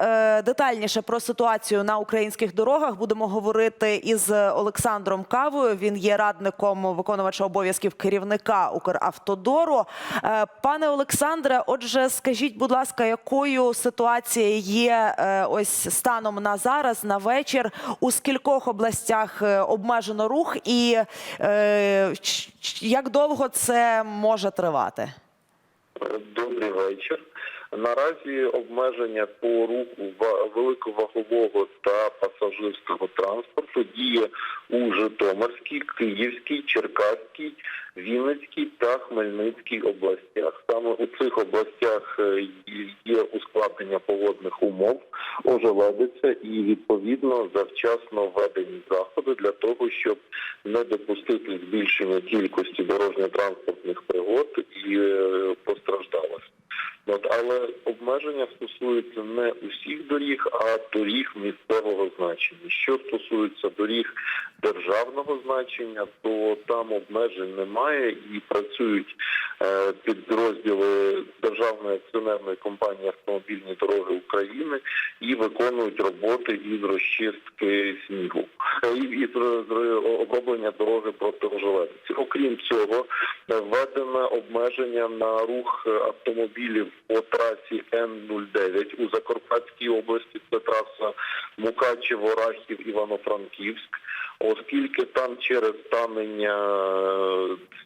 е, детальніше про ситуацію на українських дорогах будемо говорити із Олександром Кавою. Він є радником виконувача обов'язків керівника Укравтодору. Е, пане Олександре, отже, скажіть, будь ласка, якою ситуація є е, ось станом на зараз, на вечір? У скількох областях обмежено рух, і як довго це може тривати? Добрий вечір. Наразі обмеження по руху ва- великовагового та пасажирського транспорту діє у Житомирській, Київській, Черкаській, Вінницькій та Хмельницькій областях. Саме у цих областях е, є ускладнення погодних умов, ожеледиця і відповідно завчасно введені заходи для того, щоб не допустити збільшення кількості дорожньо-транспортних пригод і е, постраждалих. От, але обмеження стосуються не усіх доріг, а доріг місцевого значення. Що стосується доріг державного значення, то там обмежень немає і працюють е, підрозділи Державної акціонерної компанії Автомобільні дороги України і виконують роботи із розчистки снігу і оброблення дороги проти ожеледиці. Окрім цього, введено обмеження на рух автомобілів по трасі Н-09 у Закарпатській області. Це траса Мукачево, Рахів, Івано-Франківськ. Оскільки там через танення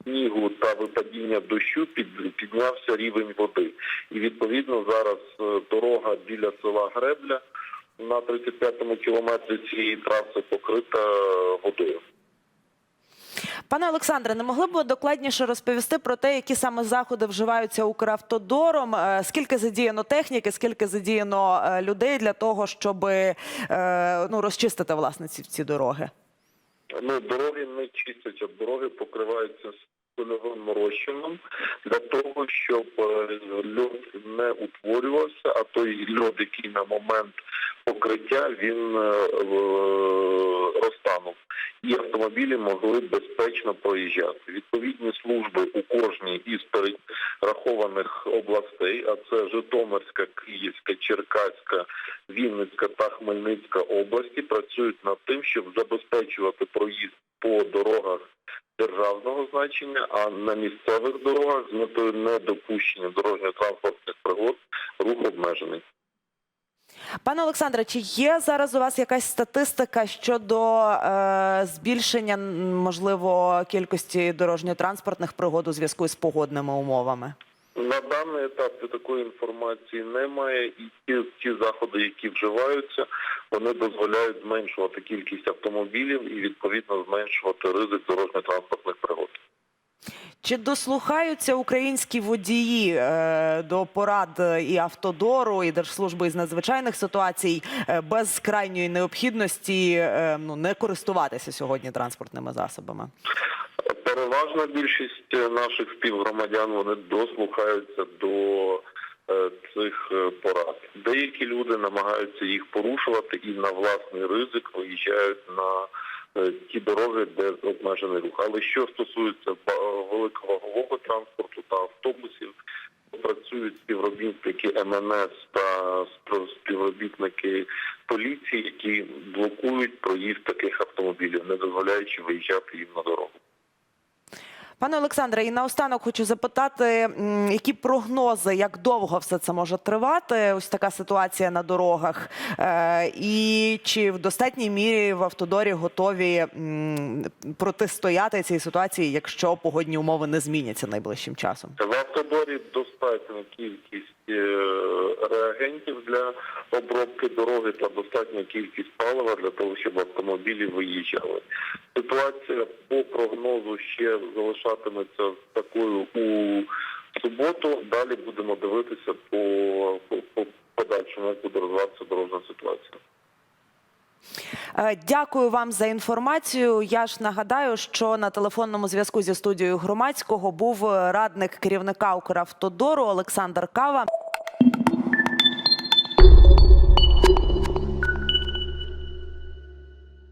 снігу та випадіння дощу під, піднявся рівень води, і відповідно зараз е, дорога біля села Гребля на 35-му кілометрі цієї траси покрита е, водою. Пане Олександре, не могли б ви докладніше розповісти про те, які саме заходи вживаються Укравтодором? Е, Скільки задіяно техніки, скільки задіяно е, людей для того, щоб ну, розчистити власне ці, ці дороги? Ну, дороги не чистяться, дороги покриваються пильовим розчином для того, щоб льод не утворювався, а той льод, який на момент покриття, він е, розтанув. І автомобілі могли безпечно проїжджати. Відповідні служби у кожній із перерахованих областей, а це Житомирська, Київська, Черкаська, Вінницька та Хмельницька області, працюють над тим, щоб забезпечувати проїзд по дорогах державного значення, а на місцевих дорогах з метою недопущення дорожньо-транспортних пригод рух обмежений. Пане Олександре, чи є зараз у вас якась статистика щодо е, збільшення можливо кількості дорожньо-транспортних пригод у зв'язку з погодними умовами? На даний етап такої інформації немає, і ті, ті заходи, які вживаються, вони дозволяють зменшувати кількість автомобілів і відповідно зменшувати ризик дорожньо-транспортних пригод. Чи дослухаються українські водії е, до порад е, і автодору, і держслужби із надзвичайних ситуацій е, без крайньої необхідності е, ну не користуватися сьогодні транспортними засобами? Переважна більшість е, наших співгромадян вони дослухаються до е, цих е, порад. Деякі люди намагаються їх порушувати і на власний ризик виїжджають на ті дороги, де обмежений рух. Але що стосується великовагового транспорту та автобусів, працюють співробітники МНС та співробітники поліції, які блокують проїзд таких автомобілів, не дозволяючи виїжджати їм на дорогу. Пане Олександре, і наостанок хочу запитати, які прогнози, як довго все це може тривати? Ось така ситуація на дорогах, е, і чи в достатній мірі в автодорі готові протистояти цій ситуації, якщо погодні умови не зміняться найближчим часом? В автодорі достатня кількість е, реагентів для обробки дороги та достатня кількість палива для того, щоб автомобілі виїжджали. Ситуація по прогнозу ще залишатиметься такою у суботу. Далі будемо дивитися по, по, по подальшому, як буде розвиватися дорожня ситуація. Е, Дякую вам за інформацію. Я ж нагадаю, що на телефонному зв'язку зі студією громадського був радник керівника Укравтодору Олександр Кава.